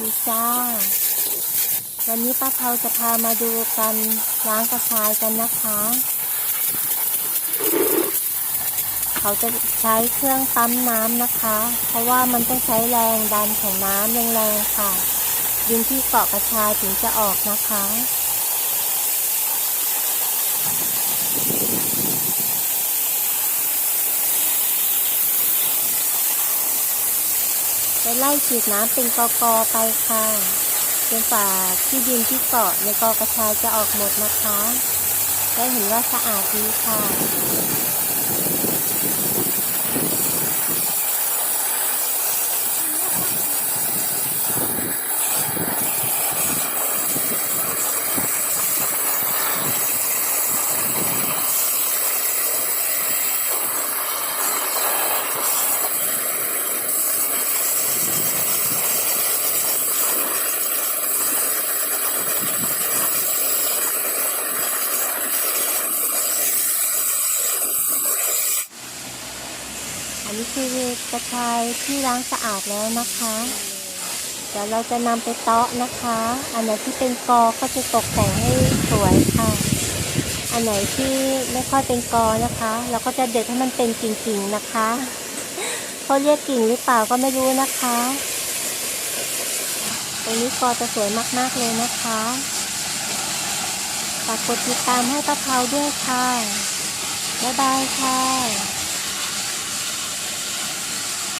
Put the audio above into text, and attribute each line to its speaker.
Speaker 1: ดีจ้า วันนี้ป้าเภาจะพามาดูกันล้างกระชายกันนะคะ เขาจะใช้เครื่องปั๊มน้ำนะคะ เพราะว่ามันต้องใช้แรงดันของน้ำแรงๆค่ะ ดินที่เกาะกระชายถึงจะออกนะคะ ไปไล่ฉีดน้ำเป็นกอกอไปค่ะจนฝ่าที่ดินที่เกาะในกอกระชายจะออกหมดนะคะ ได้เห็นว่าสะอาดดีค่ะ นนี้คือกระชายที่ล้างสะอาดแล้วนะคะ เดี๋ยวเราจะนำไปเตาะนะคะ อันไหนที่เป็นกอก็จะตกแต่งให้สวยค่ะ อันไหนที่ไม่ค่อยเป็นกอนะคะ เราก็จะเด็ดให้มันเป็นกิ่งๆนะคะเขาเรียกกิ่งหรือเปล่าก็ไม่รู้นะคะตรงนี้กอจะสวยมากๆเลยนะคะฝากกดติดตามให้ป้าเทาด้วยค่ะ บ๊ายบายค่ะ